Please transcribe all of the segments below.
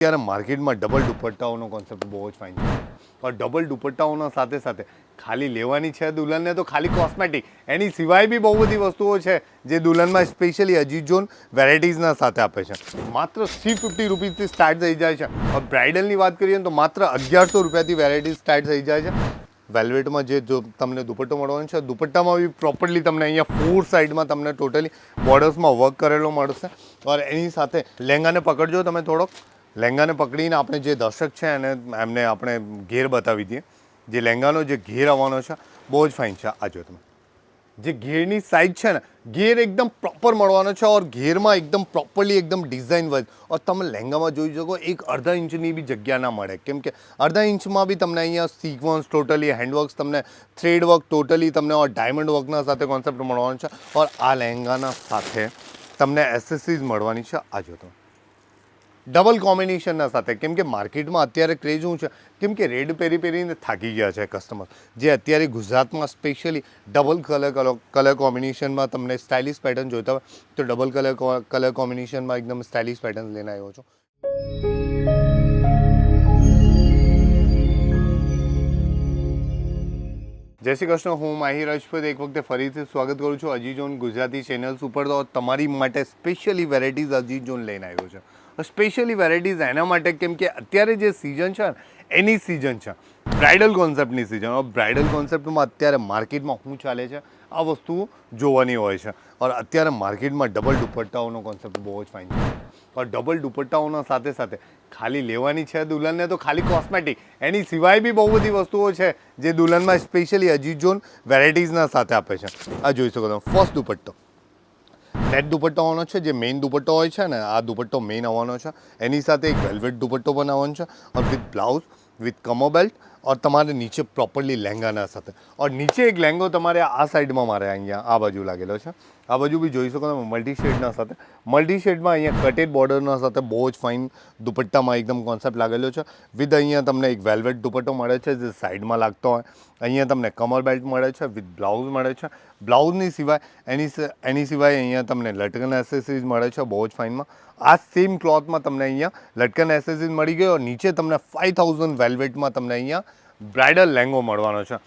અત્યારે માર્કેટમાં double દુપટ્ટાઓનો concept બહુ જ ફાઇન છે. પણ ડબલ દુપટ્ટાઓના સાથે સાથે ખાલી લેવાની છે દુલ્હનને તો ખાલી કોસ્મેટિક એની સિવાય બી બહુ બધી વસ્તુઓ છે જે દુલ્હનમાં સ્પેશિયલી અજીત જોન વેરાયટીઝના સાથે આપે છે. માત્ર થ્રી ફિફ્ટી રૂપીઝથી સ્ટાર્ટ થઈ જાય છે. હવે બ્રાઇડલની વાત કરીએ તો માત્ર અગિયારસો રૂપિયાથી વેરાયટી સ્ટાર્ટ થઈ જાય છે. વેલ્વેટમાં જે જો તમને દુપટ્ટો મળવાનો છે, દુપટ્ટામાં બી પ્રોપરલી તમને અહીંયા ફોર સાઈડમાં તમને ટોટલી બોર્ડર્સમાં વર્ક કરેલો મળશે. ઓર એની સાથે લહેંગાને પકડજો તમે થોડોક. લહેંગાને પકડીને આપણે જે દર્શક છે એને એમને આપણે ઘેર બતાવી દઈએ. જે લહેંગાનો જે ઘેર આવવાનો છે, બહુ જ ફાઇન છે આ જો તમે જે ઘેરની સાઇઝ છે ને, ઘેર એકદમ પ્રોપર મળવાનો છે ઓર ઘેરમાં એકદમ પ્રોપરલી એકદમ ડિઝાઇન વાઇઝ ઓર તમે લહેંગામાં જોઈ શકો, એક અડધા ઇંચની બી જગ્યા ના મળે. કેમ કે અડધા ઇંચમાં બી તમને અહીંયા સિક્વન્સ ટોટલી હેન્ડવર્ક્સ તમને થ્રેડ વર્ક ટોટલી તમને ઓર ડાયમંડ વર્કના સાથે કોન્સેપ્ટ મળવાનો છે. ઓર આ લહેંગાના સાથે તમને એસેસરીઝ મળવાની છે આ તમે ડબલ કોમ્બિનેશનના સાથે. કેમ કે માર્કેટમાં અત્યારે ક્રેઝ શું છે? કેમ કે રેડ પહેરી પહેરીને થાકી ગયા છે કસ્ટમર જે અત્યારે ગુજરાતમાં specially double colour colour colour કોમ્બિનેશનમાં તમને સ્ટાઇલિશ પેટર્ન જોઈતા હોય, તો ડબલ કલર કલર કોમ્બિનેશનમાં એકદમ સ્ટાઇલિશ પેટર્ન લઈને આવ્યો છું. જય શ્રી કૃષ્ણ, હું માહી રાજપૂત. એક વખતે ફરીથી સ્વાગત કરું છું અજી જોન ગુજરાતી ચેનલ્સ ઉપર. તો તમારી માટે સ્પેશિયલી વેરાયટીઝ અજી ઝોન લઈને આવ્યો છે. સ્પેશિયલી વેરાયટીઝ એના માટે કેમ કે અત્યારે જે સિઝન છે એની સિઝન છે. બ્રાઇડલ કોન્સેપ્ટની સિઝન બ્રાઇડલ કોન્સેપ્ટમાં અત્યારે માર્કેટમાં શું ચાલે છે, આ વસ્તુ જોવાની હોય છે. ઓર અત્યારે માર્કેટમાં ડબલ દુપટ્ટાઓનો કોન્સેપ્ટ બહુ જ ફાઇન છે. ઓર ડબલ દુપટ્ટાઓના સાથે સાથે ખાલી લેવાની છે દુલ્હનને તો ખાલી કોસ્મેટિક એની સિવાય બી બહુ બધી વસ્તુઓ છે જે દુલ્હનમાં સ્પેશિયલી અજીત જોન વેરાયટીઝના સાથે આપે છે. આ જોઈ શકો તમે. ફર્સ્ટ દુપટ્ટો. નેટ દુપટ્ટો આવવાનો છે, જે મેઇન દુપટ્ટો હોય છે ને, આ દુપટ્ટો મેઇન આવવાનો છે. એની સાથે એક વેલ્વેટ દુપટ્ટો પણ આવવાનો છે વિથ બ્લાઉઝ વિથ કમો બેલ્ટ ઓર તમારે નીચે પ્રોપરલી લહેંગાના સાથે. ઓર નીચે એક લહેંગો તમારે આ સાઈડમાં મારે અહીંયા આ બાજુ લાગેલો છે. આ બાજુ બી જોઈ શકો તમે મલ્ટી સાથે. મલ્ટી શેડમાં અહીંયા કટેડ બોર્ડરના સાથે બહુ જ ફાઇન દુપટ્ટામાં એકદમ કોન્સેપ્ટ લાગેલો છે. વિથ અહીંયા તમને એક વેલ્વેટ દુપટ્ટો મળે છે જે સાઈડમાં લાગતો હોય. અહીંયા તમને કમર બેલ્ટ મળે છે વિથ બ્લાઉઝ મળે છે. બ્લાઉઝની સિવાય એની એની સિવાય અહીંયા તમને લટકન એસેસરીઝ મળે છે બહુ જ ફાઇનમાં આ સેમ ક્લોથમાં તમને અહીંયા લટકન એસેસરીઝ મળી ગયો નીચે તમને ફાઇવ થાઉઝન્ડ વેલ્વેટમાં તમને અહીંયા બ્રાઇડલ લેંગો મળવાનો છે.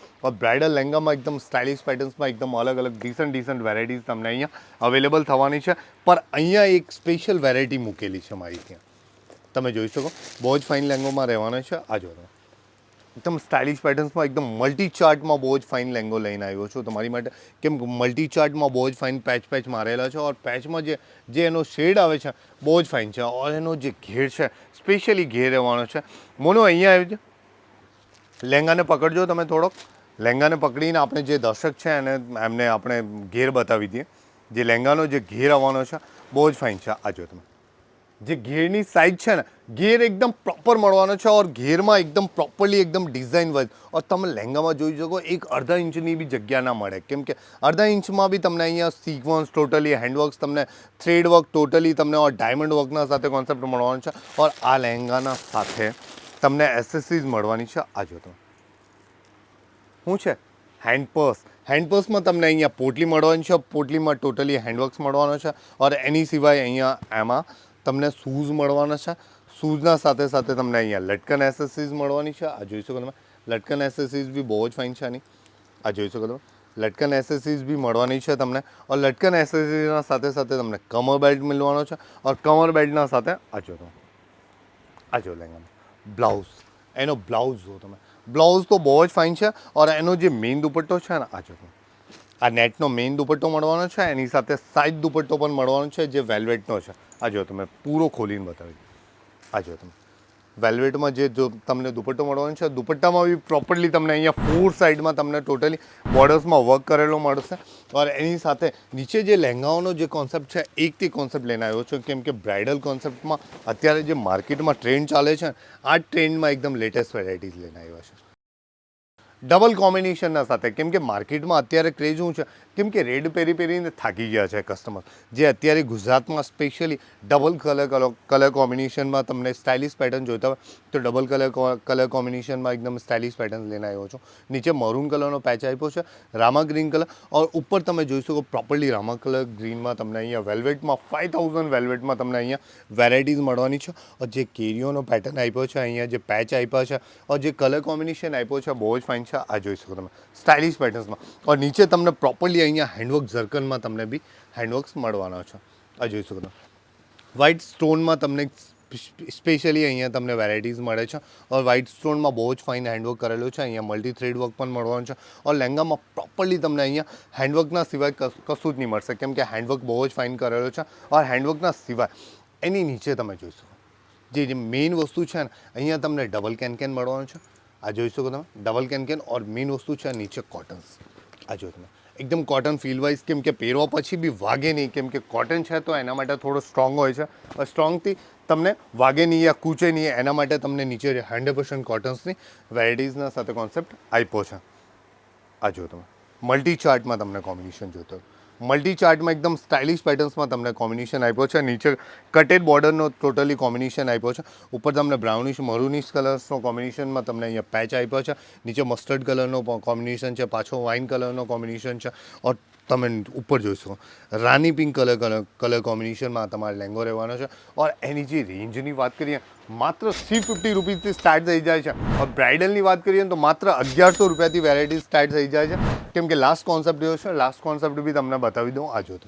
બ્રાઇડલ લેંગામાં એકદમ સ્ટાઇલિશ પેટર્ન્સમાં એકદમ અલગ અલગ ડિસન્ટ ડિસન્ટ વેરાયટીઝ તમને અહીંયા અવેલેબલ થવાની છે. પર અહીંયા એક સ્પેશિયલ વેરાયટી મૂકેલી છે મારી ત્યાં. તમે જોઈ શકો, બહુ જ ફાઇન લેંગોમાં રહેવાનો છે. આ જો એકદમ સ્ટાઇલિશ પેટર્ન્સમાં એકદમ મલ્ટી ચાર્ટમાં બહુ જ ફાઇન લેંગો લઈને આવ્યો છું તમારી માટે. કેમ મલ્ટી ચાર્ટમાં બહુ જ ફાઇન પેચ પેચ મારેલા છે ઓર પેચમાં જે જે એનો શેડ આવે છે, બહુ જ ફાઇન છે. ઓર એનો જે ઘેર છે સ્પેશિયલી ઘેર રહેવાનો છે. મોનો અહીંયા આવ્યો છે લહેંગાને પકડજો તમે થોડોક. લહેંગાને પકડીને આપણે જે દર્શક છે એને એમને આપણે ઘેર બતાવી દઈએ. જે લહેંગાનો જે ઘેર આવવાનો છે, બહુ જ ફાઇન છે. આ તમે. જે ઘેરની સાઇઝ છે ને, ઘેર એકદમ પ્રોપર મળવાનો છે ઓર ઘેરમાં એકદમ પ્રોપરલી એકદમ ડિઝાઇન વાઇઝ. ઓર તમે લહેંગામાં જોઈ શકો, એક અડધા ઇંચની બી જગ્યા ના મળે. કેમ કે અડધા ઇંચમાં બી તમને અહીંયા સિક્વન્સ ટોટલી હેન્ડવર્ક્સ તમને થ્રેડ વર્ક ટોટલી તમને ઓર ડાયમંડ વર્કના સાથે કોન્સેપ્ટ મળવાનો છે. ઓર આ લહેંગાના સાથે તમને એસેસરીઝ મળવાની છે આ જો તમે. શું છે? હેન્ડ પર્સ તમને અહીંયા પોટલી મળવાની છે. પોટલીમાં ટોટલી હેન્ડવર્ક્સ મળવાનો છે. ઓર એની સિવાય અહીંયા એમાં તમને શૂઝ મળવાના છે. શૂઝના સાથે સાથે તમને અહીંયા લટકન એસેસરીઝ મળવાની છે. આ જોઈ શકો તમે. લટકન એસેસરીઝ બી બહુ જ ફાઇન છે આની. આ જોઈ શકો તમે. લટકન એસેસરીઝ બી મળવાની છે તમને. ઓર લટકન એસેસરીઝના સાથે સાથે તમને કમર બેલ્ટ મળવાનો છે. ઓર કમર બેલ્ટના સાથે, આ જો આ જો લહેંગાનો બ્લાઉઝ. એનો બ્લાઉઝ જુઓ તમે. બ્લાઉઝ તો બહુ જ ફાઇન છે ઓર એનો જે મેઇન દુપટ્ટો છે ને, આ જો આ નેટનો મેઇન દુપટ્ટો મળવાનો છે, એની સાથે સાઈડ દુપટ્ટો પણ મળવાનો છે, જે વેલ્વેટનો છે. આ જો તમે, પૂરો ખોલીને બતાવી. આ જો તમે. વેલ્વેટમાં જે જો તમને દુપટ્ટો મળવાનો છે દુપટ્ટામાં બી પ્રોપરલી તમને અહીંયા ફોર સાઈડમાં તમને ટોટલી બોર્ડર્સમાં વર્ક કરેલો મળશે. ઓર એની સાથે નીચે જે લહેંગાઓનો જે કોન્સેપ્ટ છે, એકથી કોન્સેપ્ટ લઈને આવ્યો છું, કેમ કે બ્રાઇડલ કોન્સેપ્ટમાં અત્યારે જે માર્કેટમાં ટ્રેન્ડ ચાલે છે, આ ટ્રેન્ડમાં એકદમ લેટેસ્ટ વેરાયટીઝ લઈને આવ્યા છે. ડબલ કોમ્બિનેશનના સાથે. કેમ કે માર્કેટમાં અત્યારે ક્રેઝ શું છે? કેમ કે રેડ પહેરી પહેરીને થાકી ગયા છે કસ્ટમર જે અત્યારે ગુજરાતમાં સ્પેશિયલી ડબલ કલર કલર કોમ્બિનેશનમાં તમને સ્ટાઇલિશ પેટર્ન જોઈતા હોય, તો ડબલ કલર કલર કોમ્બિનેશનમાં એકદમ સ્ટાઇલિશ પેટર્ન લઈને આવ્યો છું. નીચે મરૂન કલરનો પેચ આપ્યો છે રામા ગ્રીન કલર ઓર ઉપર તમે જોઈ શકો પ્રોપરલી રામા કલર ગ્રીનમાં તમને અહીંયા વેલ્વેટમાં ફાઇવ થાઉઝન્ડ વેલ્વેટમાં તમને અહીંયા વેરાયટીઝ મળવાની છે. ઓર જે કેરીઓનો પેટર્ન આપ્યો છે, અહીંયા જે પેચ આપ્યા છે જે કલર કોમ્બિનેશન આપ્યો છે, બહુ જ ફાઇન છે. આ જોઈ શકો તમે. સ્ટાઇલિશ પેટર્ન્સમાં ઓર નીચે તમને પ્રોપરલી અહીંયા હેન્ડવર્ક ઝર્કનમાં તમને બી હેન્ડવર્ક્સ મળવાના છે. આ જોઈ શકો તમે. વ્હાઇટ સ્ટોનમાં તમને સ્પેશિયલી અહીંયા તમને વેરાયટીઝ મળે છે. ઓર વ્હાઇટ સ્ટોનમાં બહુ જ ફાઇન હેન્ડવર્ક કરેલું છે. અહીંયા મલ્ટી થ્રેડ વર્ક પણ મળવાનું છે. ઓર લહેંગામાં પ્રોપરલી તમને અહીંયા હેન્ડવર્કના સિવાય કશું જ નહીં મળશે. કેમ કે હેન્ડવર્ક બહુ જ ફાઇન કરેલો છે. ઓર હેન્ડવર્કના સિવાય એની નીચે તમે જોઈ શકો. જે જે મેઇન વસ્તુ છે ને, અહીંયા તમને ડબલ કેન કેન મળવાનું છે. આ જોઈ શકો તમે. Double can can or main વસ્તુ છે નીચે કોટન્સ આ જો તમે. એકદમ કોટન ફીલ વાઇઝ કેમ કે પહેરવા પછી બી વાગે નહીં. કેમ કે કોટન છે તો એના માટે થોડો સ્ટ્રોંગ હોય છે. સ્ટ્રોંગથી તમને વાગે નહીં યા કૂચે નહીં એના માટે તમને નીચે હંડ્રેડ પર્સન્ટ કોટન્સની વેરાયટીઝના સાથે કોન્સેપ્ટ આપ્યો છે. આ જો તમે. મલ્ટી ચાર્ટમાં તમને કોમ્બિનેશન જોતો મલ્ટી ચાર્ટમાં એકદમ સ્ટાઇલિશ પેટર્ન્સમાં તમને કોમ્બિનેશન આપ્યો છે. નીચે કટેડ બોર્ડરનો ટોટલી કોમ્બિનેશન આપ્યો છે. ઉપર તમને બ્રાઉનિશ મરૂનિશ કલર્સનો કોમ્બિનેશનમાં તમને અહીંયા પેચ આપ્યો છે. નીચે મસ્ટર્ડ કલરનો કોમ્બિનેશન છે. પાછો વાઇન કલરનો કોમ્બિનેશન છે. ઓર તમે ઉપર જોઈ શકો. રાની પિંક કલર કલર કોમ્બિનેશનમાં તમારે લેંગો રહેવાનો છે ઓર એની જે રેન્જની વાત કરીએ, માત્ર થ્રી ફિફ્ટી રૂપીઝથી સ્ટાર્ટ થઈ જાય છે. ઓર બ્રાઇડલની વાત કરીએ તો માત્ર અગિયારસો રૂપિયાથી વેરાયટી સ્ટાર્ટ થઈ જાય છે. કેમ કે લાસ્ટ કોન્સેપ્ટ એવો છે લાસ્ટ કોન્સેપ્ટ બી તમને બતાવી દઉં, આ જો તો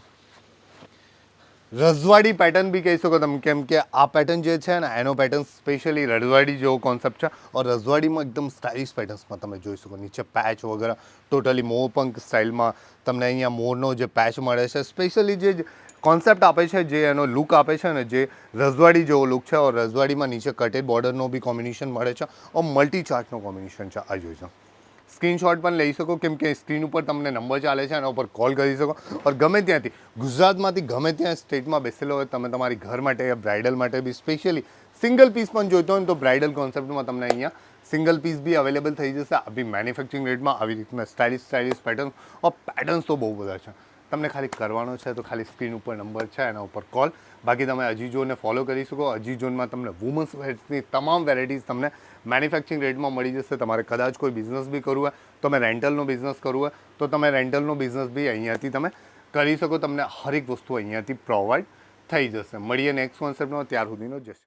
રજવાડી પેટર્ન બી કહી શકો તમે, કેમ કે આ પેટર્ન જે છે ને, એનો પેટર્ન સ્પેશિયલી રજવાડી જેવો કોન્સેપ્ટ છે. ઓર રજવાડીમાં એકદમ સ્ટાઇલિશ પેટર્ન્સમાં તમે જોઈ શકો. નીચે પેચ વગેરે ટોટલી મોરપંખ સ્ટાઇલમાં તમને અહીંયા મોરનો જે પેચ મળે છે સ્પેશિયલી જે કોન્સેપ્ટ આપે છે, જે એનો લુક આપે છે ને, જે રજવાડી જેવો લુક છે, ઓર રજવાડીમાં નીચે કટેડ બોર્ડરનો બી કોમ્બિનેશન મળે છે, ઓર મલ્ટી ચાર્ટનો કોમ્બિનેશન છે, આ જોઈ શકો. સ્ક્રીનશોટ પણ લઈ શકો, કેમ કે સ્ક્રીન ઉપર તમને નંબર ચાલે છે એના ઉપર કોલ કરી શકો. ઓર ગમે ત્યાંથી, ગુજરાતમાંથી ગમે ત્યાં સ્ટેટમાં બેસેલો હોય, તમે તમારી ઘર માટે યા બ્રાઇડલ માટે બી સ્પેશિયલી સિંગલ પીસ પણ જોઈતો હોય તો બ્રાઇડલ કોન્સેપ્ટમાં તમને અહીંયા સિંગલ પીસ બી અવેલેબલ થઈ જશે. આ બી મેન્યુફેક્ચરિંગ રેટમાં આવી રીતના stylish stylish pattern or patterns તો બહુ બધા છે. તમને ખાલી કરવાનો છે તો ખાલી સ્ક્રીન ઉપર નંબર છે, એના ઉપર કોલ. બાકી તમે અજીજોને ફોલો કરી શકો. અજીજોનમાં તમને વુમન્સ વેર્સની તમામ વેરાયટીઝ તમને મેન્યુફેક્ચરિંગ રેટમાં મળી જશે. તમારે કદાચ કોઈ બિઝનેસ બી કરવું હોય તમે રેન્ટલનો બિઝનેસ કરવું હોય, તો તમે રેન્ટલનો બિઝનેસ બી અહીંયાથી તમે કરી શકો. તમને હરેક વસ્તુ અહીંયાથી પ્રોવાઈડ થઈ જશે. મળીએ નેક્સ્ટ કોન્સેપ્ટમાં ત્યાર સુધીનો જશે